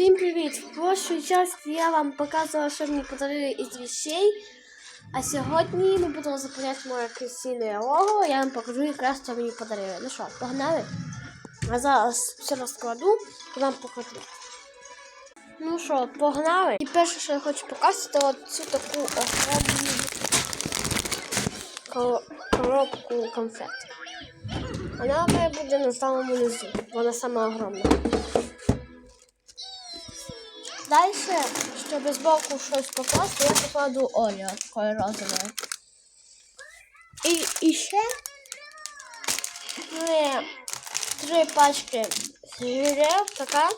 Всім привіт! В прошлій часті я вам показувала, що мені подарили із вещей. А сьогодні ми будемо заповняти моє красиве лого. Я вам покажу якраз, що мені подарили. Ну що, погнали? А зараз все розкладу і вам покажу. Ну що, погнали? І перше, що я хочу показати, це от цю таку огромну коробку конфет. Вона бути на самому низу. Вона сама огромна. Далі, щоб з боку щось покласти, я покладу Оліо такої розової. І, і ще ну, три пачки жирів, така.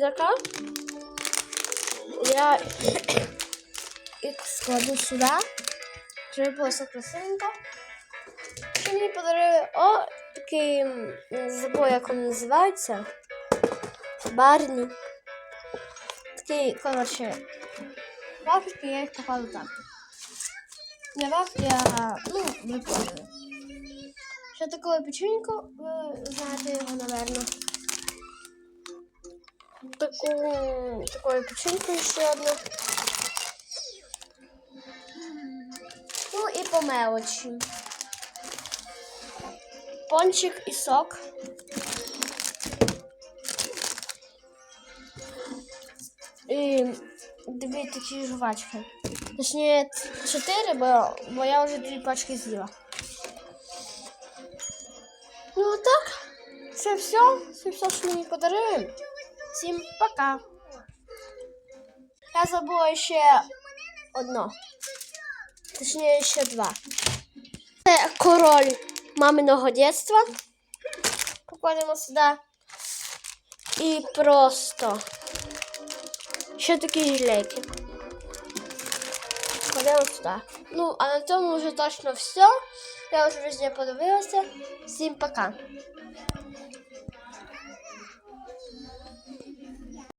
Така. Я їх складу сюди, щоб було все красивенько. Ще мені подарили о, такий, м, забув, як він називається. Барні. Такі, коротше, вафельки, я їх покладу так. Не вафлі, а, ну, прикольно. Ще таке печенько, ви знаєте його, напевно. Таку, такое печеньку ще одну. Ну і по мелочі. Пончик і сок. І дві такі жвачки. Точніше, чотири, бо, бо я вже дві пачки з'їла. Ну так, це все. Це все, що мені подарили. Всім пока. Я забула ще одно. Точніше, ще два. Це король маминого дитинства. Покладемо сюди. І просто ще такі жилети. Ходимо сюди. Ну, а на цьому вже точно все. Я вже везде подивилася. Всім пока.